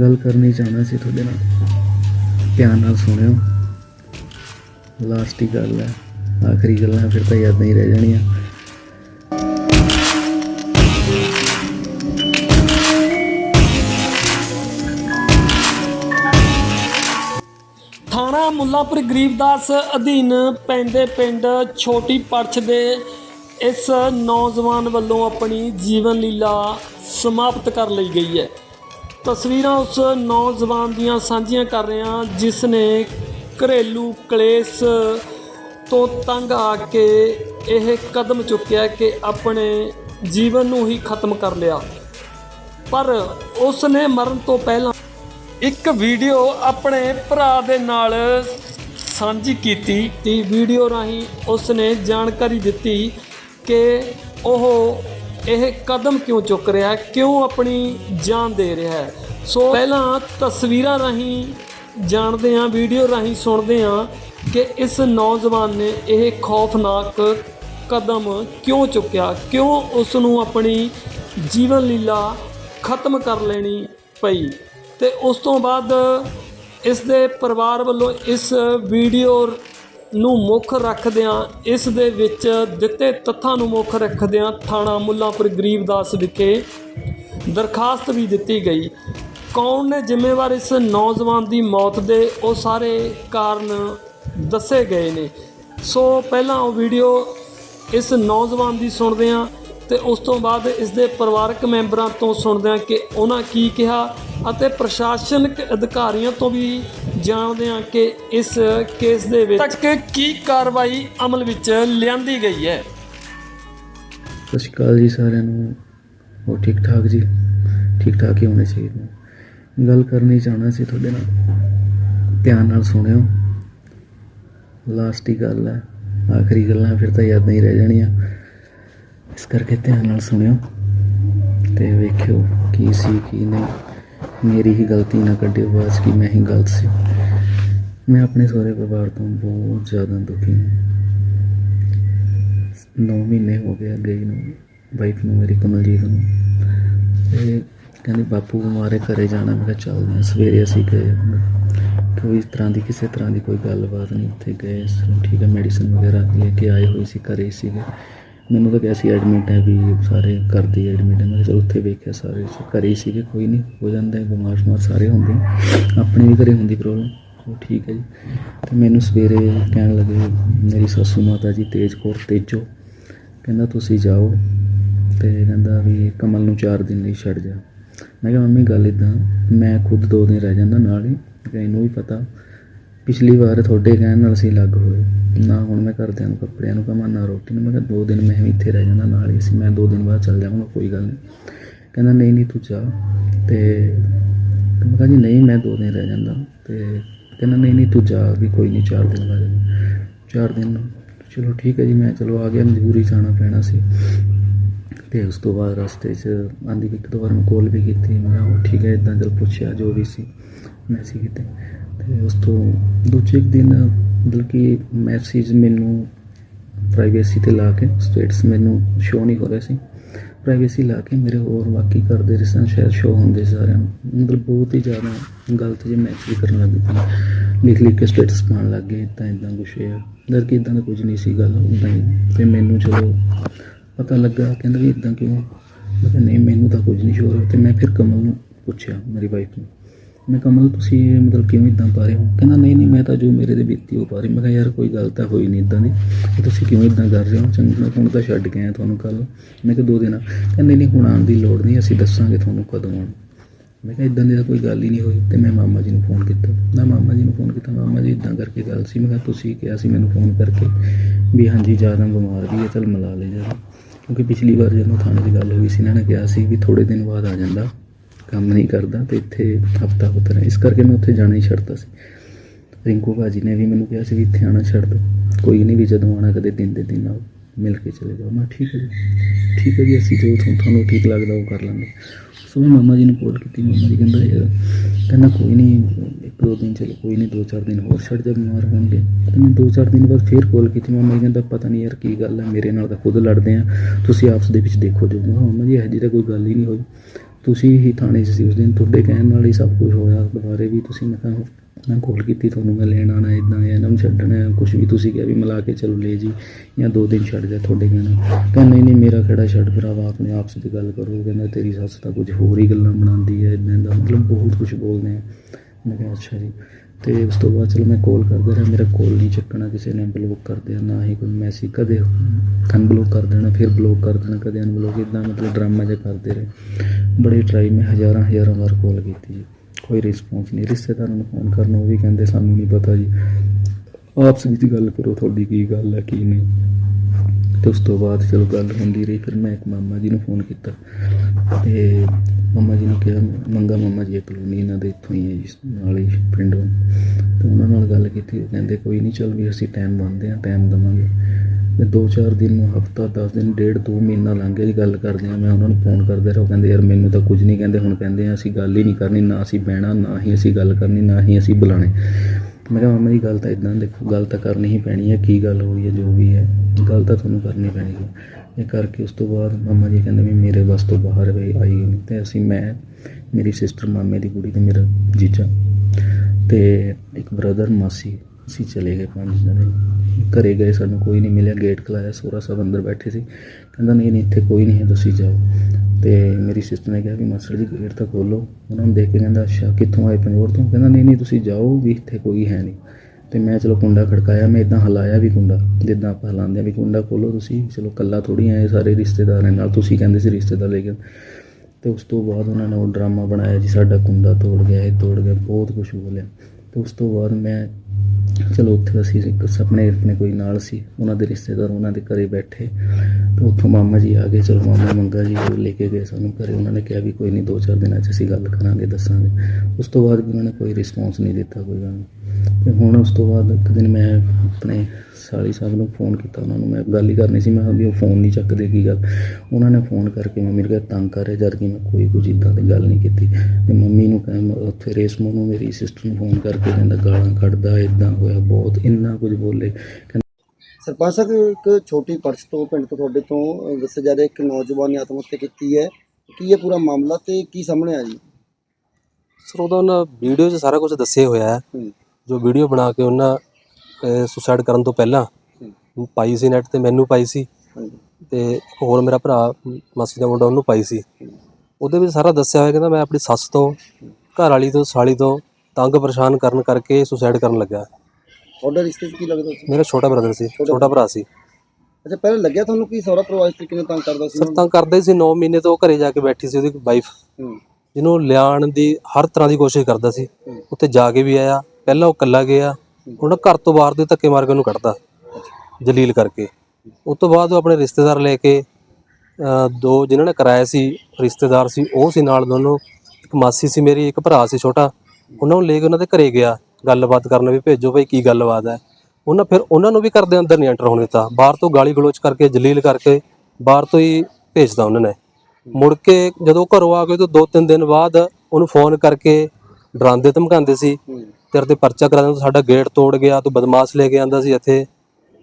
ਗੱਲ ਕਰਨੀ ਚਾਹੁੰਦਾ ਸੀ ਤੁਹਾਡੇ ਨਾਲ। ਧਿਆਨ ਨਾਲ ਸੁਣਿਓ। ਲਾਸਟ ਹੀ ਗੱਲ ਹੈ। ਆਖਰੀ ਗੱਲਾਂ ਫਿਰ ਤਾਂ ਯਾਦ ਨਹੀਂ ਰਹਿ ਜਾਣੀਆਂ। ਥਾਣਾ ਮੁੱਲਾਂਪੁਰ ਗਰੀਬਦਾਸ ਅਧੀਨ ਪੈਂਦੇ ਪਿੰਡ ਛੋਟੀ ਪਰਛ ਦੇ ਇਸ ਨੌਜਵਾਨ ਵੱਲੋਂ ਆਪਣੀ ਜੀਵਨ ਲੀਲਾ ਸਮਾਪਤ ਕਰ ਲਈ ਗਈ ਹੈ। ਤਸਵੀਰਾਂ ਉਸ ਨੌਜਵਾਨ ਦੀਆਂ ਸਾਂਝੀਆਂ ਕਰ ਰਹੇ ਹਾਂ, ਜਿਸ ਨੇ ਘਰੇਲੂ ਕਲੇਸ਼ ਤੋਂ ਤੰਗ ਆ ਕੇ ਇਹ ਕਦਮ ਚੁੱਕਿਆ ਕਿ ਆਪਣੇ ਜੀਵਨ ਨੂੰ ਹੀ ਖਤਮ ਕਰ ਲਿਆ। ਪਰ ਉਸ ਨੇ ਮਰਨ ਤੋਂ ਪਹਿਲਾਂ ਇੱਕ ਵੀਡੀਓ ਆਪਣੇ ਭਰਾ ਦੇ ਨਾਲ ਸਾਂਝੀ ਕੀਤੀ। ਤੇ ਵੀਡੀਓ ਰਾਹੀਂ ਉਸ ਨੇ ਜਾਣਕਾਰੀ ਦਿੱਤੀ ਕਿ ਉਹ ਇਹ ਕਦਮ ਕਿਉਂ ਚੁੱਕ ਰਿਹਾ ਹੈ? ਕਿਉਂ ਆਪਣੀ ਜਾਨ ਦੇ ਰਿਹਾ ਹੈ? ਸੋ ਪਹਿਲਾਂ ਤਸਵੀਰਾਂ ਰਾਹੀਂ ਜਾਣਦੇ ਹਾਂ, ਵੀਡੀਓ ਰਾਹੀਂ ਸੁਣਦੇ ਹਾਂ ਕਿ ਇਸ ਨੌਜਵਾਨ ਨੇ ਇਹ ਖੌਫਨਾਕ ਕਦਮ ਕਿਉਂ ਚੁੱਕਿਆ? ਕਿਉਂ ਉਸ ਨੂੰ ਆਪਣੀ ਜੀਵਨ ਲੀਲਾ ਖਤਮ ਕਰ ਲੈਣੀ ਪਈ? ਤੇ ਉਸ ਤੋਂ ਬਾਅਦ ਇਸ ਦੇ ਪਰਿਵਾਰ ਵੱਲੋਂ ਇਸ ਵੀਡੀਓ ਨੂੰ ਮੁੱਖ ਰੱਖਦਿਆਂ, ਇਸ ਦੇ ਵਿੱਚ ਦਿੱਤੇ ਤੱਥਾਂ ਨੂੰ ਮੁੱਖ ਰੱਖਦਿਆਂ ਥਾਣਾ ਮੁੱਲਾਂਪੁਰ ਗਰੀਬਦਾਸ ਵਿਖੇ ਦਰਖਾਸਤ ਵੀ ਦਿੱਤੀ ਗਈ। ਕੌਣ ਨੇ ਜ਼ਿੰਮੇਵਾਰ ਇਸ ਨੌਜਵਾਨ ਦੀ ਮੌਤ ਦੇ ਉਹ ਸਾਰੇ ਕਾਰਨ ਦੱਸੇ ਗਏ ਨੇ। ਸੋ ਪਹਿਲਾਂ ਉਹ ਵੀਡੀਓ ਇਸ ਨੌਜਵਾਨ ਦੀ ਸੁਣਦੇ ਹਾਂ। ਤੇ ਉਸ ਤੋਂ ਬਾਅਦ ਇਸ ਦੇ ਪਰਿਵਾਰਕ ਮੈਂਬਰਾਂ ਤੋਂ ਸੁਣਦੇ ਹਾਂ ਕਿ ਉਹਨਾਂ ਕੀ ਕਿਹਾ ਅਤੇ ਪ੍ਰਸ਼ਾਸਨਿਕ ਅਧਿਕਾਰੀਆਂ ਤੋਂ ਵੀ ਜਾਣਦੇ ਹਾਂ ਕਿ ਇਸ ਕੇਸ ਦੇ ਵਿੱਚ ਤੱਕ ਕੀ ਕਾਰਵਾਈ ਅਮਲ ਵਿੱਚ ਲਿਆਂਦੀ ਗਈ ਹੈ? ਸਤਿ ਸ਼੍ਰੀ ਅਕਾਲ ਜੀ ਸਾਰਿਆਂ ਨੂੰ। ਹੋ ਠੀਕ ਠਾਕ ਜੀ? ਠੀਕ ਠਾਕ ਹੀ ਹੋਣੇ ਚਾਹੀਦੇ ਨੇ। ਗੱਲ ਕਰਨੀ ਚਾਹੁੰਦਾ ਸੀ ਤੁਹਾਡੇ ਨਾਲ। ਧਿਆਨ ਨਾਲ ਸੁਣਿਓ। ਲਾਸਟ ਹੀ ਗੱਲ ਹੈ। ਆਖਰੀ ਗੱਲਾਂ ਫਿਰ ਤਾਂ ਯਾਦ ਨਹੀਂ ਰਹਿ ਜਾਣੀਆਂ। ਇਸ ਕਰਕੇ ਧਿਆਨ ਨਾਲ ਸੁਣਿਓ ਤੇ ਵੇਖਿਓ ਕੀ ਸੀ, ਕੀ ਨਹੀਂ। ਮੇਰੀ ਹੀ ਗਲਤੀ ਨਾ ਕੱਢਿਓ ਬਾਅਦ ਕਿ ਮੈਂ ਹੀ ਗਲਤ ਸੀ। ਮੈਂ ਆਪਣੇ ਸਹੁਰੇ ਪਰਿਵਾਰ ਤੋਂ ਬਹੁਤ ਜ਼ਿਆਦਾ ਦੁਖੀ ਹਾਂ। 9 ਮਹੀਨੇ ਹੋ ਗਏ ਗਈ ਨੂੰ ਵਾਈਫ ਨੂੰ, ਮੇਰੀ ਕਮਲਜੀਤ ਨੂੰ। ਤੇ ਕਹਿੰਦੇ, ਬਾਪੂ ਬਿਮਾਰ ਹੈ ਘਰੇ ਜਾਣਾ। ਮੈਂ ਕਿਹਾ ਚੱਲਦੇ ਹਾਂ ਸਵੇਰੇ ਅਸੀਂ ਗਏ ਕੋਈ ਇਸ ਤਰ੍ਹਾਂ ਦੀ, ਕਿਸੇ ਤਰ੍ਹਾਂ ਦੀ ਕੋਈ ਗੱਲਬਾਤ ਨਹੀਂ। ਉੱਥੇ ਗਏ ਸੋ। ਠੀਕ ਹੈ ਮੈਡੀਸਨ ਵਗੈਰਾ ਲੈ ਕੇ ਆਏ ਹੋਏ ਸੀ, ਘਰੇ ਹੀ ਸੀਗੇ। ਮੈਨੂੰ ਤਾਂ ਕਿਹਾ ਸੀ ਐਡਮਿਟ ਹੈ ਵੀ ਸਾਰੇ ਕਰਦੇ ਐਡਮਿਟ ਹੈ। ਮੈਂ ਚਲੋ ਉੱਥੇ ਵੇਖਿਆ ਸਾਰੇ ਸੋ ਘਰੇ ਹੀ ਸੀਗੇ, ਕੋਈ ਨਹੀਂ, ਹੋ ਜਾਂਦਾ ਹੈ, ਬਿਮਾਰ ਸ਼ਮਾਰ ਸਾਰੇ ਹੁੰਦੇ ਆਪਣੇ ਵੀ ਘਰੇ ਹੁੰਦੀ ਪ੍ਰੋਬਲਮ ਉਹ ਠੀਕ ਹੈ ਜੀ। ਤੇ ਮੈਨੂੰ ਸਵੇਰੇ ਕਹਿਣ ਲੱਗੇ, ਮੇਰੀ ਸੱਸੂ ਮਾਤਾ ਜੀ ਤੇਜ ਕੌਰ ਤੇਜੋ, ਕਹਿੰਦਾ ਤੁਸੀਂ ਜਾਓ। ਤੇ ਕਹਿੰਦਾ ਵੀ ਕਮਲ ਨੂੰ 4 ਦਿਨ ਲਈ ਛੱਡ ਜਾ। ਮੈਂ ਕਿਹਾ, ਮੰਮੀ ਗੱਲ ਇਦਾਂ ਮੈਂ ਖੁਦ ਦੋ ਦਿਨ ਰਹਿ ਜਾਂਦਾ ਨਾਲ ਹੀ ਇਹਨੂੰ ਵੀ ਪਤਾ। ਪਿਛਲੀ ਵਾਰ ਤੁਹਾਡੇ ਕਹਿਣ ਨਾਲ ਅਸੀਂ ਲੱਗ ਹੋਏ। ਨਾ ਹੁਣ ਮੈਂ ਘਰਦਿਆਂ ਨੂੰ, ਕੱਪੜਿਆਂ ਨੂੰ ਕਮਾ ਨਾ ਰੋਟੀ ਨੂੰ। ਮੈਂ ਕਿਹਾ ਦੋ ਦਿਨ ਮੈਂ ਵੀ ਇੱਥੇ ਰਹਿ ਜਾਂਦਾ, ਨਾਲ ਹੀ ਸੀ ਮੈਂ ਦੋ ਦਿਨ ਬਾਅਦ ਚੱਲ ਜਾਵਾਂਗਾ ਕੋਈ ਗੱਲ ਨਹੀਂ। ਕਹਿੰਦਾ, ਨਹੀਂ ਨਹੀਂ, ਤੂੰ ਜਾ। ਤੇ ਮੈਂ ਕਿਹਾ ਜੀ, ਨਹੀਂ, ਮੈਂ ਦੋ ਦਿਨ ਰਹਿ ਜਾਂਦਾ। ਤੇ ਕਹਿੰਦਾ, ਨਹੀਂ ਨਹੀਂ, ਤੂੰ ਜਾ ਵੀ, ਕੋਈ ਨਹੀਂ, ਚਾਰ ਦਿਨ ਬਾਅਦ ਚਾਰ ਦਿਨ ਚਲੋ, ਠੀਕ ਹੈ ਜੀ, ਮੈਂ ਚਲੋ ਆ ਗਿਆ, ਮਜਬੂਰੀ ਜਾਣਾ ਪੈਣਾ ਸੀ। ਤੇ ਉਸ ਤੋਂ ਬਾਅਦ ਰਸਤੇ 'ਚ ਆਂਦੀ ਵੀ ਇੱਕ ਦੋ ਵਾਰ ਮੈਂ ਕੋਲ ਵੀ ਕੀਤੀ। ਮੈਂ ਕਿਹਾ ਉਹ ਠੀਕ ਹੈ ਇਦਾਂ ਚਲ ਪੁੱਛਿਆ ਜੋ ਵੀ ਸੀ। ਮੈਂ ਸੀ ਕਿਤੇ। ਉਸ ਤੋਂ ਦੂਜੇ ਕੁ ਦਿਨ, ਮਤਲਬ ਕਿ ਮੈਸੇਜ ਮੈਨੂੰ ਪ੍ਰਾਈਵੇਸੀ ਤੇ ਲਾ ਕੇ ਸਟੇਟਸ ਮੈਨੂੰ ਸ਼ੋ ਨਹੀਂ ਹੋ ਰਿਹਾ ਸੀ। ਪ੍ਰਾਈਵੇਸੀ ਲਾ ਕੇ ਮੇਰੇ ਹੋਰ ਬਾਕੀ ਘਰ ਦੇ ਰਿਸ਼ਤੇ ਸ਼ਾਇਦ ਸ਼ੋ ਹੁੰਦੇ ਸਾਰਿਆਂ ਨੂੰ। ਮਤਲਬ ਬਹੁਤ ਹੀ ਜ਼ਿਆਦਾ ਗਲਤ ਜਿਹੇ ਮੈਸੇਜ ਕਰਨ ਲੱਗ ਪਏ ਲਿਖ ਲਿਖ ਕੇ ਸਟੇਟਸ ਪਾਉਣ ਲੱਗ ਗਏ, ਤਾਂ ਇਦਾਂ ਕੁਛ ਹੈ ਜਦ ਕਿ ਇਦਾਂ ਦਾ ਕੁਝ ਨਹੀਂ ਸੀ ਗੱਲ ਉਦਾਂ ਹੀ। ਤੇ ਮੈਨੂੰ ਚਲੋ ਪਤਾ ਲੱਗਾ, ਕਹਿੰਦਾ ਵੀ ਇਦਾਂ ਕਿਉਂ? ਮੈਂ ਨਹੀਂ, ਮੈਨੂੰ ਤਾਂ ਕੁਝ ਨਹੀਂ ਸ਼ੋਰ ਤੇ ਮੈਂ ਫਿਰ ਕਮਲ ਨੂੰ ਪੁੱਛਿਆ, ਮੇਰੀ ਵਾਈਫ ਨੂੰ। ਮੈਂ ਕਮਲ ਤੁਸੀਂ ਮਤਲਬ ਕਿਉਂ ਇਦਾਂ ਪਾ ਰਹੇ ਹੋ? ਕਹਿੰਦਾ, ਨਹੀਂ ਨਹੀਂ, ਮੈਂ ਤਾਂ ਜੋ ਮੇਰੇ ਦੇ ਬੀਤੀ ਉਹ ਪਾ ਰਹੀ। ਮੈਂ ਕਿਹਾ, ਯਾਰ, ਕੋਈ ਗੱਲ ਤਾਂ ਹੋਈ ਨਹੀਂ ਇਦਾਂ ਦੀ। ਤੇ ਤੁਸੀਂ ਕਿਉਂ ਇਦਾਂ ਕਰ ਰਹੇ ਹੋ? ਚੰਗਾ, ਮੈਂ ਹੁਣ ਤਾਂ ਛੱਡ ਕੇ ਆਇਆ ਤੁਹਾਨੂੰ ਕੱਲ ਮੈਂ ਕਿਹਾ, ਦੋ ਦਿਨ। ਕਹਿੰਦੇ, ਨਹੀਂ ਹੁਣ ਆਉਣ ਦੀ ਲੋੜ ਨਹੀਂ, ਅਸੀਂ ਦੱਸਾਂਗੇ ਤੁਹਾਨੂੰ ਕਦੋਂ ਆਉਣ। ਮੈਂ ਕਿਹਾ ਇਦਾਂ ਦੀ ਤਾਂ ਕੋਈ ਗੱਲ ਹੀ ਨਹੀਂ ਹੋਈ। ਤੇ ਮੈਂ ਮਾਮਾ ਜੀ ਨੂੰ ਫੋਨ ਕੀਤਾ। ਮੈਂ ਮਾਮਾ ਜੀ ਨੂੰ ਫੋਨ ਕੀਤਾ। ਮਾਮਾ ਜੀ ਇਦਾਂ ਕਰਕੇ ਗੱਲ ਸੀ। ਮੈਂ ਕਿਹਾ, ਤੁਸੀਂ ਕਿਹਾ ਸੀ ਮੈਨੂੰ ਫੋਨ ਕਰਕੇ ਵੀ ਹਾਂਜੀ, ਜ਼ਿਆਦਾ ਬਿਮਾਰ ਵੀ ਹੈ, ਚਲ ਮਿਲਾ ਲੈ ਜਰਾ ਕਿਉਂਕਿ ਪਿਛਲੀ ਵਾਰ ਜਦੋਂ ਥਾਣੇ ਦੀ ਗੱਲ ਹੋਈ ਸੀ, ਇਹਨਾਂ ਨੇ ਕਿਹਾ ਸੀ ਵੀ ਥੋੜੇ ਦਿਨ ਬਾਅਦ ਆ ਜਾਂਦਾ। ਕੰਮ ਨਹੀਂ ਕਰਦਾ ਤੇ ਇੱਥੇ ਹਫਤਾ ਹੁਤਰ ਇਸ ਕਰਕੇ ਮੈਂ ਉੱਥੇ ਜਾਣਾ ਹੀ ਛੱਡਤਾ ਸੀ। ਰਿੰਕੂ ਭਾਜੀ ਨੇ ਵੀ ਮੈਨੂੰ ਕਿਹਾ ਸੀ ਵੀ ਇੱਥੇ ਆਣਾ ਛੱਡ ਦੋ। ਕੋਈ ਨਹੀਂ ਵੀ ਜਦੋਂ ਆਣਾ ਕਦੇ ਦਿਨ ਦੇ ਦਿਨ ਆਓ, ਮਿਲ ਕੇ ਚਲੇ ਜਾਓ। ਮੈਂ ਠੀਕ ਹੈ ਜੀ। ਠੀਕ ਹੈ ਜੀ, ਅਸੀਂ ਜੋ ਤੁਹਾਨੂੰ- ਠੀਕ ਲੱਗਦਾ ਉਹ ਕਰ ਲਾਂਗੇ। ਸੋ ਮੈਂ ਮਾਮਾ ਜੀ ਨੂੰ ਕਾਲ ਕੀਤੀ। ਮਾਮਾ ਜੀ ਕਹਿੰਦਾ, ਯਾਰ, ਕਹਿੰਦਾ ਕੋਈ ਨਹੀਂ, ਇੱਕ ਦੋ ਦਿਨ ਚਲੋ, ਕੋਈ ਨਹੀਂ, ਦੋ ਚਾਰ ਦਿਨ ਹੋਰ ਛੱਡ ਜਾ, ਬਿਮਾਰ ਹੋਣਗੇ। ਤੇ ਮੈਂ ਦੋ ਚਾਰ ਦਿਨ ਬਾਅਦ ਫੇਰ ਕਾਲ ਕੀਤੀ। ਮਾਮਾ ਜੀ ਕਹਿੰਦਾ, ਪਤਾ ਨਹੀਂ ਯਾਰ ਕੀ ਗੱਲ ਹੈ, ਮੇਰੇ ਨਾਲ ਤਾਂ ਖੁਦ ਲੜਦੇ ਆ। ਤੁਸੀਂ ਆਪਸ ਦੇ ਵਿੱਚ ਦੇਖੋ ਜੋ। ਮਾਮਾ ਜੀ, ਇਹੋ ਤਾਂ ਕੋਈ ਗੱਲ ਹੀ ਨਹੀਂ ਹੋਈ। ਤੁਸੀਂ ਹੀ ਥਾਣੇ 'ਚ ਸੀ ਉਸ ਦਿਨ, ਤੁਹਾਡੇ ਕਹਿਣ ਨਾਲ ਹੀ ਸਭ ਕੁਝ ਹੋਇਆ। ਦੁਬਾਰੇ ਵੀ ਤੁਸੀਂ ਮੈਂ ਕਿਹਾ ਮੈਂ ਕੋਲ ਕੀਤੀ, ਤੁਹਾਨੂੰ ਮੈਂ ਲੈਣ ਆਉਣਾ ਇਦਾਂ ਹੈ, ਇਹਨਾਂ ਨੂੰ ਛੱਡਣਾ ਹੈ ਕੁਝ ਵੀ ਤੁਸੀਂ ਕਿਹਾ ਵੀ ਮਿਲਾ ਕੇ ਚਲੋ ਲੈ ਜੀ, ਜਾਂ ਦੋ ਦਿਨ ਛੱਡ ਜਾ ਤੁਹਾਡੇ ਕਹਿਣਾ ਕਹਿੰਦਾ, ਨਹੀਂ ਨਹੀਂ, ਮੇਰਾ ਕਿਹੜਾ ਛੱਡ ਭਰਾਵਾ, ਆਪਣੇ ਆਪ ਵਿੱਚ ਗੱਲ ਕਰੋ। ਕਹਿੰਦਾ, ਤੇਰੀ ਸੱਸ ਤਾਂ ਕੁਝ ਹੋਰ ਹੀ ਗੱਲਾਂ ਬਣਾਉਂਦੀ ਹੈ ਇਦਾਂ ਦਾ ਮਤਲਬ ਬਹੁਤ ਕੁਝ ਬੋਲਦੇ ਆ। ਮੈਂ ਕਿਹਾ, ਅੱਛਾ ਜੀ। ਤੇ ਉਸ ਤੋਂ ਬਾਅਦ ਚਲੋ ਮੈਂ ਕਾਲ ਕਰਦਾ ਰਿਹਾ, ਮੇਰਾ ਕਾਲ ਨਹੀਂ ਚੱਕਣਾ ਕਿਸੇ ਨੇ ਬਲੌਕ ਕਰ ਦਿਆ, ਨਾ ਹੀ ਕੋਈ ਮੈਸੇਜ ਕਦੇ ਅਨਬਲੌਕ ਕਰ ਦੇਣਾ, ਫਿਰ ਬਲੌਕ ਕਰ ਦੇਣਾ, ਕਦੇ ਅਨਬਲੌਕ ਇਦਾਂ ਮਤਲਬ ਡਰਾਮਾ ਜਿਹਾ ਕਰਦੇ ਰਹੇ। ਬੜੇ ਟਰਾਈ ਮੈਂ ਹਜ਼ਾਰਾਂ ਹਜ਼ਾਰਾਂ ਵਾਰ ਕਾਲ ਕੀਤੀ ਜੀ। ਕੋਈ ਰਿਸਪੌਂਸ ਨਹੀਂ, ਰਿਸ਼ਤੇਦਾਰਾਂ ਨੂੰ ਫੋਨ ਕਰਨਾ, ਉਹ ਵੀ ਕਹਿੰਦੇ ਸਾਨੂੰ ਨਹੀਂ ਪਤਾ ਜੀ। ਆਪਸ ਵਿੱਚ ਗੱਲ ਕਰੋ ਤੁਹਾਡੀ ਕੀ ਗੱਲ ਹੈ, ਕੀ ਨਹੀਂ। ਤੇ ਉਸ ਤੋਂ ਬਾਅਦ ਚਲੋ ਗੱਲ ਹੁੰਦੀ ਰਹੀ, ਫਿਰ ਮੈਂ ਇੱਕ ਮਾਮਾ ਜੀ ਨੂੰ ਫੋਨ ਕੀਤਾ। ਤੇ ਮੰਮਾ ਜੀ ਨੂੰ ਕਿਹਾ, ਮੰਗਾ ਮੰਮਾ ਜੀ ਇਹ ਕਲੋਨੀ ਇਹਨਾਂ ਦੇ ਇੱਥੋਂ ਹੀ ਹੈ ਜੀ, ਨਾਲ ਹੀ ਪਿੰਡੋਂ। ਤੇ ਉਹਨਾਂ ਨਾਲ ਗੱਲ ਕੀਤੀ ਉਹ ਕਹਿੰਦੇ ਕੋਈ ਨਹੀਂ, ਚੱਲ ਵੀ ਅਸੀਂ ਟਾਈਮ ਬੰਦੇ ਆ ਟਾਈਮ ਦਵਾਂਗੇ। ਤੇ ਦੋ ਚਾਰ ਦਿਨ ਹਫਤਾ 10 ਦਿਨ, ਡੇਢ, ਦੋ ਮਹੀਨਾ ਲੰਘ ਗਿਆ ਜੀ ਗੱਲ ਕਰਦੇ ਆ। ਮੈਂ ਉਹਨਾਂ ਨੂੰ ਫੋਨ ਕਰਦੇ ਰਿਹਾ ਉਹ ਕਹਿੰਦੇ, ਯਾਰ ਮੈਨੂੰ ਤਾਂ ਕੁਝ ਨਹੀਂ ਕਹਿੰਦੇ, ਹੁਣ ਕਹਿੰਦੇ ਆ, ਅਸੀਂ ਗੱਲ ਹੀ ਨਹੀਂ ਕਰਨੀ, ਨਾ ਅਸੀਂ ਬਹਿਣਾ, ਨਾ ਹੀ ਅਸੀਂ ਗੱਲ ਕਰਨੀ, ਨਾ ਹੀ ਅਸੀਂ ਬੁਲਾਣੇ ਮੈਂ ਕਿਹਾ, ਮੰਮਾ ਜੀ, ਗੱਲ ਤਾਂ ਇਦਾਂ ਦੇਖੋ, ਗੱਲ ਤਾਂ ਕਰਨੀ ਹੀ ਪੈਣੀ ਹੈ, ਕੀ ਗੱਲ ਹੋਈ ਹੈ, ਜੋ ਵੀ ਹੈ, ਗੱਲ ਤਾਂ ਤੁਹਾਨੂੰ ਕਰਨੀ ਪੈਣੀ ਹੈ। ਇਹ ਕਰਕੇ ਉਸ ਤੋਂ ਬਾਅਦ ਮਾਮਾ ਜੀ ਕਹਿੰਦੇ ਵੀ ਮੇਰੇ ਵੱਸ ਤੋਂ ਬਾਹਰ ਵੀ ਆਈ ਨਹੀਂ ਤੇ ਅਸੀਂ ਮੈਂ, ਮੇਰੀ ਸਿਸਟਰ ਮਾਮੇ ਦੀ ਕੁੜੀ ਤੇ ਮੇਰਾ ਜੀਜਾ ਤੇ ਇੱਕ ਬ੍ਰਦਰ ਮਾਸੀ, ਅਸੀਂ ਚਲੇ ਗਏ ਪੰਜ ਜਣੇ। ਘਰੇ ਗਏ, ਸਾਨੂੰ ਕੋਈ ਨਹੀਂ ਮਿਲਿਆ ਗੇਟ ਖਲਾਇਆ ਸੋਰਾ ਸਾਹਿਬ ਅੰਦਰ ਬੈਠੇ ਸੀ। ਕਹਿੰਦਾ ਨਹੀਂ ਨਹੀਂ, ਇੱਥੇ ਕੋਈ ਨਹੀਂ ਹੈ, ਤੁਸੀਂ ਜਾਓ। ਤੇ ਮੇਰੀ ਸਿਸਟਰ ਨੇ ਕਿਹਾ ਵੀ ਮਾਸਟਰ ਜੀ ਗੇਟ ਤਾਂ ਖੋਲੋ। ਉਹਨਾਂ ਨੂੰ ਦੇਖ ਕੇ ਕਹਿੰਦਾ, ਅੱਛਾ, ਕਿੱਥੋਂ ਆਏ? ਪੰਜੋਰ ਤੋਂ? ਕਹਿੰਦਾ, ਨਹੀਂ ਨਹੀਂ, ਤੁਸੀਂ ਜਾਓ ਵੀ ਇੱਥੇ ਕੋਈ ਹੈ ਨਹੀਂ ਤੇ ਮੈਂ ਚਲੋ ਕੁੰਡਾ ਖੜਕਾਇਆ, ਮੈਂ ਇਦਾਂ ਹਲਾਇਆ ਵੀ ਕੁੰਡਾ, ਜਿੱਦਾਂ ਆਪਾਂ ਹਲਾਉਂਦੇ ਆ ਵੀ ਕੁੰਡਾ ਖੋਲੋ ਤੁਸੀਂ, ਚਲੋ ਕੱਲਾ ਥੋੜੀ ਆਏ ਸਾਰੇ ਰਿਸ਼ਤੇਦਾਰਾਂ ਨਾਲ, ਤੁਸੀਂ ਕਹਿੰਦੇ ਸੀ ਰਿਸ਼ਤੇਦਾਰ ਲੇਕਿਨ ਕੇ। ਤੇ ਉਸ ਤੋਂ ਬਾਅਦ ਉਹਨਾਂ ਨੇ ਉਹ ਡਰਾਮਾ ਬਣਾਇਆ ਜੀ, ਸਾਡਾ ਕੁੰਡਾ ਤੋੜ ਗਿਆ, ਇਹ ਤੋੜ ਗਿਆ, ਬਹੁਤ ਕੁਝ ਬੋਲਿਆ ਤੇ ਉਸ ਤੋਂ ਬਾਅਦ ਮੈਂ ਚਲੋ ਉੱਥੇ ਅਸੀਂ ਇੱਕ ਆਪਣੇ ਆਪਣੇ ਕੋਈ ਨਾਲ ਸੀ, ਉਹਨਾਂ ਦੇ ਰਿਸ਼ਤੇਦਾਰ ਉਹਨਾਂ ਦੇ ਘਰੇ ਬੈਠੇ। ਤੇ ਉੱਥੋਂ ਮਾਮਾ ਜੀ ਆ ਗਏ, ਚਲੋ ਮਾਮਾ ਮੰਗਾ ਜੀ, ਉਹ ਲੈ ਕੇ ਗਏ ਸਾਨੂੰ ਘਰੇ। ਉਹਨਾਂ ਨੇ ਕਿਹਾ ਵੀ ਕੋਈ ਨਹੀਂ, ਦੋ ਚਾਰ ਦਿਨਾਂ 'ਚ ਅਸੀਂ ਗੱਲ ਕਰਾਂਗੇ, ਦੱਸਾਂਗੇ। ਉਸ ਤੋਂ ਬਾਅਦ ਵੀ ਉਹਨਾਂ ਨੇ ਕੋਈ ਰਿਸਪੌਂਸ ਨਹੀਂ ਦਿੱਤਾ ਕੋਈ ਗੱਲ। ਨਹੀਂ ਤੇ ਹੁਣ ਉਸ ਤੋਂ ਬਾਅਦ ਇੱਕ ਦਿਨ ਮੈਂ ਆਪਣੇ ਸਾਲੀ ਸਾਹਿਬ ਨੂੰ ਫੋਨ ਕੀਤਾ ਉਹਨਾਂ ਨੂੰ ਮੈਂ ਗੱਲ ਹੀ ਕਰਨੀ ਸੀ ਮੈਂ ਕਿਹਾ ਵੀ ਉਹ ਫੋਨ ਨਹੀਂ ਚੱਕਦੇ ਕੀ ਗੱਲ? ਉਹਨਾਂ ਨੇ ਫੋਨ ਕਰਕੇ ਮੈਂ ਮੇਰੇ ਕੋਲ ਤੰਗ ਕਰ ਰਿਹਾ ਜਦ ਕਿ ਮੈਂ ਕੋਈ ਕੁਝ ਇੱਦਾਂ ਦੀ ਗੱਲ ਨਹੀਂ ਕੀਤੀ। ਤੇ ਮੰਮੀ ਨੂੰ ਕਹਿੰਦਾ ਉੱਥੇ ਰੇਸ਼ਮੋ ਨੂੰ ਮੇਰੀ ਸਿਸਟਰ ਨੂੰ ਫੋਨ ਕਰਕੇ ਕਹਿੰਦਾ ਗਾਲਾਂ ਕੱਢਦਾ ਇਦਾਂ ਹੋਇਆ ਬਹੁਤ ਇੰਨਾ ਕੁਝ ਬੋਲੇ। ਕਹਿੰਦਾ ਸਰਪੰਚ ਸਾਹਿਬ ਇੱਕ ਛੋਟੀ ਪਰਸ ਤੋਂ ਪਿੰਡ ਤੋਂ ਤੁਹਾਡੇ ਤੋਂ ਦੱਸਿਆ ਜਾ ਰਿਹਾ ਇੱਕ ਨੌਜਵਾਨ ਨੇ ਆਤਮ ਹੱਤਿਆ ਕੀਤੀ ਹੈ। ਕੀ ਇਹ ਪੂਰਾ ਮਾਮਲਾ ਤੇ ਕੀ ਸਾਹਮਣੇ ਆ ਜੀ? ਸਰ ਉਹਦਾ ਉਹਨਾਂ ਵੀਡੀਓ 'ਚ ਸਾਰਾ ਕੁਝ ਦੱਸਿਆ ਹੋਇਆ ਹੈ। ਹੂੰ। ਜੋ ਵੀਡੀਓ ਬਣਾ ਕੇ ਉਹਨਾਂ ਸੁਸਾਈਡ ਕਰਨ ਤੋਂ ਪਹਿਲਾਂ। ਪਾਈ ਸੀ ਨੈਟ ਤੇ ਮੈਨੂੰ ਪਾਈ ਸੀ। ਤੇ ਇੱਕ ਹੋਰ ਮੇਰਾ ਭਰਾ ਮਾਸੀ ਦਾ ਮੁੰਡਾ ਉਹਨੂੰ ਪਾਈ ਸੀ। ਉਹਦੇ ਵਿੱਚ ਸਾਰਾ ਦੱਸਿਆ ਹੋਇਆ ਕਹਿੰਦਾ ਮੈਂ ਆਪਣੀ ਸੱਸ ਤੋਂ ਘਰ ਵਾਲੀ ਤੋਂ ਸਾਲੀ ਤੋਂ ਤੰਗ ਪਰੇਸ਼ਾਨ ਕਰਨ ਕਰਕੇ ਸੁਸਾਈਡ ਕਰਨ ਲੱਗਾ। ਤੁਹਾਡਾ ਰਿਸ਼ਤੇ ਕੀ ਲੱਗਦਾ ਸੀ? ਮੇਰਾ ਛੋਟਾ ਬ੍ਰਦਰ ਸੀ ਛੋਟਾ ਭਰਾ ਸੀ। ਅੱਛਾ ਪਹਿਲਾਂ ਲੱਗਿਆ ਤੁਹਾਨੂੰ ਕੀ ਸਹੁਰਾ ਪਰਿਵਾਰ ਇਸ ਤਰੀਕੇ ਨਾਲ ਤੰਗ ਕਰਦਾ ਸੀ? ਸਰ ਤੰਗ ਕਰਦਾ ਸੀ 9 ਮਹੀਨੇ ਤੋਂ ਘਰੇ ਜਾ ਕੇ ਬੈਠੀ ਸੀ ਉਹਦੀ ਵਾਈਫ ਜਿਹਨੂੰ ਲਿਆਉਣ ਦੀ ਹਰ ਤਰ੍ਹਾਂ ਦੀ ਕੋਸ਼ਿਸ਼ ਕਰਦਾ ਸੀ। ਉੱਥੇ ਜਾ ਕੇ ਵੀ ਆਇਆ ਪਹਿਲਾਂ ਉਹ ਇਕੱਲਾ ਗਿਆ ਉਹਨਾਂ ਘਰ ਤੋਂ ਬਾਹਰ ਦੇ ਧੱਕੇ ਮਾਰ ਕੇ ਉਹਨੂੰ ਕੱਢਤਾ ਜਲੀਲ ਕਰਕੇ। ਉਸ ਤੋਂ ਬਾਅਦ ਉਹ ਆਪਣੇ ਰਿਸ਼ਤੇਦਾਰ ਲੈ ਕੇ ਦੋ ਜਿਨ੍ਹਾਂ ਨੇ ਕਰਾਇਆ ਸੀ, ਰਿਸ਼ਤੇਦਾਰ ਸੀ, ਉਹ ਸੀ ਨਾਲ ਦੋਨੋਂ। ਇੱਕ ਮਾਸੀ ਸੀ ਮੇਰੀ, ਇੱਕ ਭਰਾ ਸੀ ਛੋਟਾ। ਉਹਨਾਂ ਨੂੰ ਲੈ ਕੇ ਉਹਨਾਂ ਦੇ ਘਰੇ ਗਿਆ, ਗੱਲਬਾਤ ਕਰਨ ਵੀ ਭੇਜੋ ਭਾਈ ਕੀ ਗੱਲਬਾਤ ਹੈ। ਉਹਨਾਂ ਫਿਰ ਉਹਨਾਂ ਨੂੰ ਵੀ ਘਰ ਦੇ ਅੰਦਰ ਨਹੀਂ ਐਂਟਰ ਹੋਣ ਦਿੱਤਾ। ਬਾਹਰ ਤੋਂ ਗਾਲੀ ਗਲੋਚ ਕਰਕੇ, ਜਲੀਲ ਕਰਕੇ ਬਾਹਰ ਤੋਂ ਹੀ ਭੇਜਦਾ ਉਹਨਾਂ ਨੇ। ਮੁੜ ਕੇ ਜਦੋਂ ਘਰੋਂ ਆ ਗਏ ਤਾਂ ਦੋ ਤਿੰਨ ਦਿਨ ਬਾਅਦ ਉਹਨੂੰ ਫੋਨ ਕਰਕੇ ਡਰਾਉਂਦੇ ਧਮਕਾਉਂਦੇ ਸੀ। ਤੇਰੇ ਤੇ ਪਰਚਾ ਕਰਾ ਦਿੰਦਾ ਸਾਡਾ ਗੇਟ ਤੋੜ ਗਿਆ ਤੂੰ ਬਦਮਾਸ਼ ਲੈ ਕੇ ਆਂਦਾ ਸੀ ਇੱਥੇ।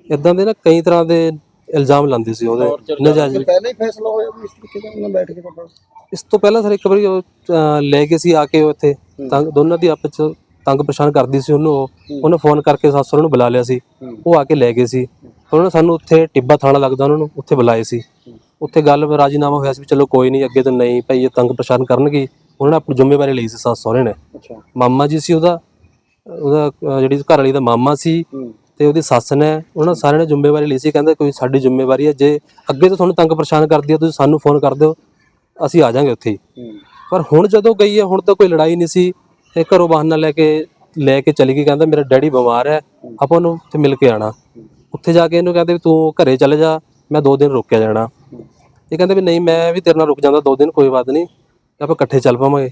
ਇਦਾਂ ਦੇ ਨਾ ਕਈ ਤਰ੍ਹਾਂ ਦੇ ਇਲਜ਼ਾਮ ਲਾਉਂਦੇ ਸੀ ਉਹਦੇ ਨਜਾਇਜ਼। ਤੇ ਪਹਿਲਾਂ ਹੀ ਫੈਸਲਾ ਹੋਇਆ ਵੀ ਇਸ ਤਰੀਕੇ ਨਾਲ ਉਹਨਾਂ ਬੈਠ ਕੇ ਤੁਹਾਡਾ ਇਸ ਤੋਂ ਪਹਿਲਾਂ ਸਰ ਇੱਕ ਵਾਰੀ ਉਹ ਅਹ, ਲੈ ਕੇ ਸੀ ਆ ਕੇ ਉਹ ਇੱਥੇ ਤੰਗ ਦੋਨਾਂ ਦੀ ਆਪਸ ਚ ਤੰਗ ਪਰੇਸ਼ਾਨ ਕਰਦੀ ਸੀ ਉਹਨੂੰ ਉਹ। ਉਹਨੇ ਫੋਨ ਕਰਕੇ ਸੱਸ ਨੂੰ ਬੁਲਾ ਲਿਆ ਸੀ। ਉਹ ਆ ਕੇ ਲੈ ਗਏ ਸੀ। ਉਹਨਾਂ ਨੇ ਸਾਨੂੰ ਉੱਥੇ ਟਿੱਬਾ ਥਾਣਾ ਲੱਗਦਾ ਉਹਨਾਂ ਨੂੰ ਉੱਥੇ ਬੁਲਾਏ ਸੀ। ਉੱਥੇ ਗੱਲ ਰਾਜੀਨਾਮਾ ਹੋਇਆ ਸੀ ਵੀ ਚਲੋ ਕੋਈ ਨਹੀਂ ਅੱਗੇ ਤੋਂ ਨਹੀਂ ਭਾਈ ਇਹ ਤੰਗ ਪਰੇਸ਼ਾਨ ਕਰਨਗੇ। ਉਹਨਾਂ ਨੇ ਆਪਣੀ ਜ਼ਿੰਮੇਵਾਰੀ ਲਈ ਸੀ ਸੱਸ ਸਹੁਰੇ ਨੇ। ਅੱਛਾ। ਮਾਮਾ ਜੀ ਸੀ ਉਹਦਾ ਉਹਦਾ ਅਹ, ਜਿਹੜੀ ਘਰ ਵਾਲੀ ਦਾ ਮਾਮਾ ਸੀ ਤੇ ਉਹਦੀ ਸੱਸ ਨੇ ਉਹਨਾਂ ਸਾਰਿਆਂ ਨੇ ਜ਼ਿੰਮੇਵਾਰੀ ਲਈ ਸੀ ਕਹਿੰਦੇ ਕੋਈ ਸਾਡੀ ਜ਼ਿੰਮੇਵਾਰੀ ਹੈ ਜੇ ਅੱਗੇ ਤੋਂ ਤੁਹਾਨੂੰ ਤੰਗ ਪਰੇਸ਼ਾਨ ਕਰਦੀ ਹੈ ਤੁਸੀਂ ਸਾਨੂੰ ਫੋਨ ਕਰ ਦਿਓ ਅਸੀਂ ਆ ਜਾਾਂਗੇ ਉੱਥੇ ਹੀ। ਪਰ ਹੁਣ ਜਦੋਂ ਗਈ ਹੈ ਹੁਣ ਤਾਂ ਕੋਈ ਲੜਾਈ ਨਹੀਂ ਸੀ ਇਹ ਘਰੋਂ ਬਹਾਨਾ ਲੈ ਕੇ ਲੈ ਕੇ ਚਲੀ ਗਈ ਕਹਿੰਦਾ ਮੇਰਾ ਡੈਡੀ ਬਿਮਾਰ ਹੈ ਆਪਾਂ ਉਹਨੂੰ ਉੱਥੇ ਮਿਲ ਕੇ ਆਣਾ ਉੱਥੇ ਜਾ ਕੇ ਇਹਨੂੰ ਕਹਿੰਦੇ ਵੀ ਤੂੰ ਘਰੇ ਚਲੇ ਜਾ ਮੈਂ ਦੋ ਦਿਨ ਰੁਕਿਆ ਜਾਣਾ। ਇਹ ਕਹਿੰਦੇ ਵੀ ਨਹੀਂ ਮੈਂ ਵੀ ਤੇਰੇ ਨਾਲ ਰੁਕ ਜਾਂਦਾ ਦੋ ਦਿਨ ਕੋਈ ਬਾਤ ਨਹੀਂ ਆਪਾਂ ਇਕੱਠੇ ਚੱਲ ਪਾਵਾਂਗੇ।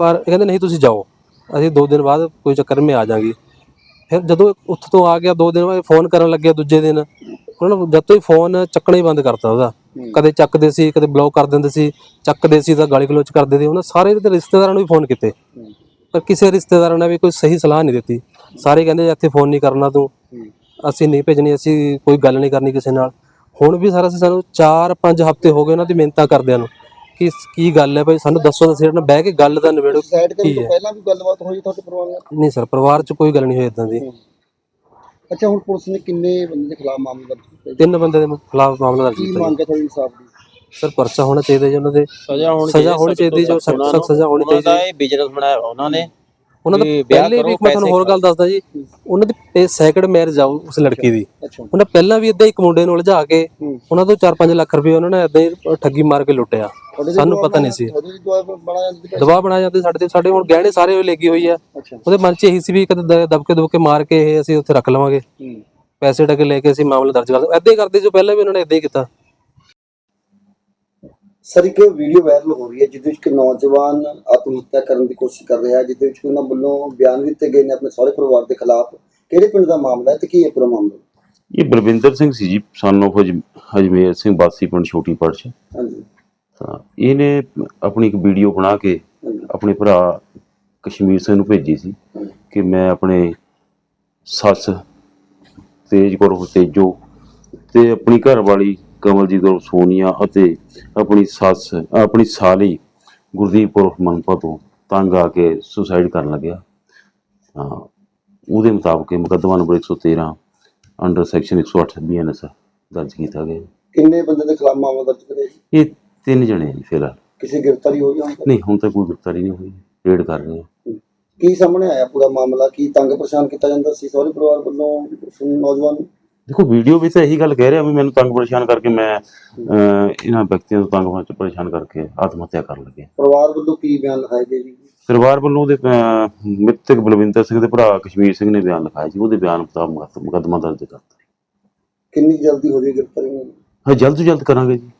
ਪਰ ਇਹ ਕਹਿੰਦੇ ਨਹੀਂ ਤੁਸੀਂ ਜਾਓ। ਅਸੀਂ ਦੋ ਦਿਨ ਬਾਅਦ ਕੋਈ ਚੱਕਰ ਮੈਂ ਆ ਜਾਾਂਗੀ ਫਿਰ ਜਦੋਂ ਉੱਥੋਂ ਤੋਂ ਆ ਗਿਆ ਦੋ ਦਿਨ ਬਾਅਦ ਫੋਨ ਕਰਨ ਲੱਗਿਆ ਦੂਜੇ ਦਿਨ। ਉਹਨਾਂ ਨੂੰ ਜਦ ਤੋਂ ਹੀ ਫੋਨ ਚੱਕਣਾ ਹੀ ਬੰਦ ਕਰਤਾ ਉਹਦਾ। ਕਦੇ ਚੱਕਦੇ ਸੀ ਕਦੇ ਬਲੌਕ ਕਰ ਦਿੰਦੇ ਸੀ ਚੱਕਦੇ ਸੀ ਤਾਂ ਗਾਲੀ ਗਲੋਚ ਕਰਦੇ ਸੀ। ਉਹਨਾਂ ਸਾਰੇ ਦੇ ਰਿਸ਼ਤੇਦਾਰਾਂ ਨੂੰ ਵੀ ਫੋਨ ਕੀਤੇ। ਪਰ ਕਿਸੇ ਰਿਸ਼ਤੇਦਾਰਾਂ ਨੇ ਵੀ ਕੋਈ ਸਹੀ ਸਲਾਹ ਨਹੀਂ ਦਿੱਤੀ। ਸਾਰੇ ਕਹਿੰਦੇ ਇੱਥੇ ਫੋਨ ਨਹੀਂ ਕਰਨਾ ਤੂੰ। ਅਸੀਂ ਨਹੀਂ ਭੇਜਣੀ ਅਸੀਂ ਕੋਈ ਗੱਲ ਨਹੀਂ ਕਰਨੀ ਕਿਸੇ ਨਾਲ। ਹੁਣ ਵੀ ਸਾਰਾ ਸਾਨੂੰ 4-5 ਹਫ਼ਤੇ ਹੋ ਗਏ ਉਹਨਾਂ ਦੀ ਮਿਹਨਤਾਂ ਕਰਦਿਆਂ ਨੂੰ। ਕਿ ਕੀ ਗੱਲ ਹੈ ਭਾਈ? ਸਾਨੂੰ ਦੱਸੋ ਤਾਂ ਸਿਰ ਨਾਲ ਬਹਿ ਕੇ ਗੱਲ ਦਾ ਨਿਬੇੜੋ ਸੁਸਾਇਡ ਕਰਨ ਕੀ ਤੋਂ ਹੈ। ਪਹਿਲਾਂ ਵੀ ਗੱਲਬਾਤ ਹੋਈ ਤੁਹਾਡੇ ਪਰਿਵਾਰ ਨਾਲ? ਨਹੀਂ ਸਰ ਪਰਿਵਾਰ 'ਚ ਕੋਈ ਗੱਲ ਨਹੀਂ ਹੋਈ ਇਦਾਂ ਦੀ। ਅੱਛਾ ਹੁਣ ਪੁਲਿਸ ਨੇ ਕਿੰਨੇ ਬੰਦੇ ਦੇ ਖਿਲਾਫ ਮਾਮਲਾ ਦਰਜ ਕੀਤਾ ਜੀ? ਤਿੰਨ ਬੰਦੇ ਦੇ ਖਿਲਾਫ ਮਾਮਲਾ ਦਰਜ ਕੀ ਕੀਤਾ ਜੀ। ਮੰਗ ਹੈ ਤੁਹਾਡੀ ਇਨਸਾਫ ਦੀ? ਸਰ ਪਰਚਾ ਹੋਣਾ ਚਾਹੀਦਾ ਜੀ ਉਹਨਾਂ ਦੇ। ਸਜ਼ਾ ਹੋਣੀ ਸਜ਼ਾ ਹੋਣੀ ਚਾਹੀਦੀ ਜੋ ਸਖਤ ਸਖਤ ਸਜ਼ਾ ਹੋਣੀ ਉਹਨਾਂ ਦਾ ਚਾਹੀਦੀ ਇਹ ਬਿਜ਼ਨਸ ਬਣਾਇਆ ਉਹਨਾਂ ਨੇ ਉਹਨਾਂ ਦਾ ਪਹਿਲੇ ਵੀ ਇੱਕ ਮੈਂ ਤੁਹਾਨੂੰ ਹੋਰ ਗੱਲ ਦੱਸਦਾ ਜੀ ਉਹਨਾਂ ਦੀ ਸੈਕੰਡ ਮੈਰਿਜ ਆ ਉਸ ਲੜਕੀ ਦੀ। ਉਹਨਾਂ ਪਹਿਲਾਂ ਵੀ ਇਦਾਂ ਇੱਕ ਮੁੰਡੇ ਨੂੰ ਲਿਜਾ ਕੇ। ਉਹਨਾਂ ਤੋਂ 4-5 ਲੱਖ ਰੁਪਏ ਉਹਨਾਂ ਨੇ ਇਦਾਂ ਹੀ ਠੱਗੀ ਮਾਰ ਕੇ ਲੁੱਟਿਆ। ਸਾਨੂੰ ਪਤਾ ਨਹੀਂ ਸੀ। ਦਬਾਅ ਬਣਾ ਜਾਂਦੀ ਸਾਡੇ ਤੇ ਸਾਡੇ ਹੁਣ ਗਹਿਣੇ ਸਾਰੇ ਲੱਗੀ ਹੋਈ ਆ। ਉਹਦੇ ਮਨ 'ਚ ਇਹੀ ਸੀ ਵੀ ਕਦੇ ਦਬਕੇ ਦੁਬਕੇ ਮਾਰ ਕੇ ਇਹ ਅਸੀਂ ਉੱਥੇ ਰੱਖ ਲਵਾਂਗੇ। ਪੈਸੇ ਟਕੇ ਲੈ ਕੇ ਅਸੀਂ ਮਾਮਲਾ ਦਰਜ ਕਰ ਏਦਾਂ ਹੀ ਕਰਦੇ ਜੋ ਪਹਿਲਾਂ ਵੀ ਉਹਨਾਂ ਨੇ ਏਦਾਂ ਹੀ ਕੀਤਾ। ਸਰ ਇੱਕ ਵੀਡੀਓ ਵਾਇਰਲ ਹੋ ਰਹੀ ਹੈ ਜਿਹਦੇ ਵਿੱਚ ਇੱਕ ਨੌਜਵਾਨ ਆਤਮ ਹੱਤਿਆ ਕਰਨ ਦੀ ਕੋਸ਼ਿਸ਼ ਕਰ ਰਿਹਾ ਹੈ ਜਿਹਦੇ ਵਿੱਚ ਉਹਨਾਂ ਵੱਲੋਂ ਬਿਆਨ ਦਿੱਤੇ ਗਏ ਨੇ ਆਪਣੇ ਸਹੁਰੇ ਪਰਿਵਾਰ ਦੇ ਖਿਲਾਫ। ਕਿਹੜੇ ਪਿੰਡ ਦਾ ਮਾਮਲਾ ਹੈ ਤੇ ਕੀ ਹੈ ਪੂਰਾ ਮਾਮਲਾ ਇਹ ਬਲਵਿੰਦਰ ਸਿੰਘ ਸੀ ਜੀ ਸਾਨੂੰ ਹਜਮੇਰ ਸਿੰਘ ਬਾਸੀ ਪਿੰਡ ਛੋਟੀ ਪੜਚ ਹਾਂਜੀ। ਤਾਂ ਇਹਨੇ ਆਪਣੀ ਇੱਕ ਵੀਡੀਓ ਬਣਾ ਕੇ ਆਪਣੇ ਭਰਾ ਕਸ਼ਮੀਰ ਸਿੰਘ ਨੂੰ ਭੇਜੀ ਸੀ ਕਿ ਮੈਂ ਆਪਣੇ ਸੱਸ ਤੇਜ ਕੌਰ ਤੇਜੋ ਤੇ ਆਪਣੀ ਘਰ ਵਾਲੀ ਕਮਲਜੀਤ ਕੌਰ ਸੋਨੀਆ ਅਤੇ ਆਪਣੀ ਸੱਸ ਆਪਣੀ ਸਾਲੀ ਗੁਰਦੀਪ ਕੌਰ ਮਨਪਾ ਤੋਂ ਤੰਗ ਆ ਕੇ ਸੁਸਾਈਡ ਕਰਨ ਲੱਗਿਆ। ਤਾਂ ਉਹਦੇ ਮੁਤਾਬਕ ਇਹ ਮੁਕੱਦਮਾ ਨੰਬਰ 113 ਅੰਡਰ ਸੈਕਸ਼ਨ 108 ਬੀਐਨਐਸ ਦਰਜ ਕੀਤਾ ਗਿਆ। ਕਿੰਨੇ ਬੰਦੇ ਦੇ ਖਿਲਾਫ ਮਾਮਲਾ ਦਰਜ ਕਰਿਆ ਜੀ? ਇਹ ਤਿੰਨ ਜਣੇ ਨੇ ਫਿਲਹਾਲ। ਕਿਸੇ ਗ੍ਰਿਫਤਾਰੀ ਹੋਈ ਹੁਣ ਤੱਕ? ਨਹੀਂ ਹੁਣ ਤੱਕ ਕੋਈ ਗ੍ਰਿਫਤਾਰੀ ਨਹੀਂ ਹੋਈ। ਰੇਡ ਕਰ ਰਹੇ ਹਾਂ ਕੀ ਸਾਹਮਣੇ ਆਇਆ ਪੂਰਾ ਮਾਮਲਾ? ਕੀ ਤੰਗ ਪਰੇਸ਼ਾਨ ਕੀਤਾ ਜਾਂਦਾ ਸੀ? ਸਹੁਰੇ ਪਰਿਵਾਰ ਵੱਲੋਂ ਉਸ ਨੌਜਵਾਨ ਨੂੰ ਦੇਖੋ ਵੀਡੀਓ ਵਿੱਚ ਤਾਂ ਇਹੀ ਗੱਲ ਕਹਿ ਰਿਹਾ ਵੀ ਮੈਨੂੰ ਤੰਗ ਪਰੇਸ਼ਾਨ ਕਰਕੇ ਮੈਂ ਇਹਨਾਂ ਵਿਅਕਤੀਆਂ ਤੋਂ ਤੰਗ ਪਰੇਸ਼ਾਨ ਕਰਕੇ ਆਤਮ ਹੱਤਿਆ ਕਰਨ ਲੱਗਿਆ ਪਰਿਵਾਰ ਵੱਲੋਂ ਕੀ ਬਿਆਨ ਲਿਖਾਏ ਗਏ ਜੀ? ਪਰਿਵਾਰ ਵੱਲੋਂ ਅਹ, ਮ੍ਰਿਤਕ ਬਲਵਿੰਦਰ ਸਿੰਘ ਦੇ ਭਰਾ ਕਸ਼ਮੀਰ ਸਿੰਘ ਨੇ ਬਿਆਨ ਲਿਖਾਇਆ ਜੀ ਉਹਦੇ ਬਿਆਨ ਮੁਤਾਬਕ ਮੁਕੱਦਮਾ ਦਰਜ ਕਰਤਾ। ਕਿੰਨੀ ਜਲਦੀ ਹੋ ਜਾਏਗੀ ਗ੍ਰਿਫਤਾਰੀ? ਨੂੰ ਹਾਂ ਜਲਦ ਤੋਂ ਜਲਦ ਕਰਾਂਗੇ ਜੀ।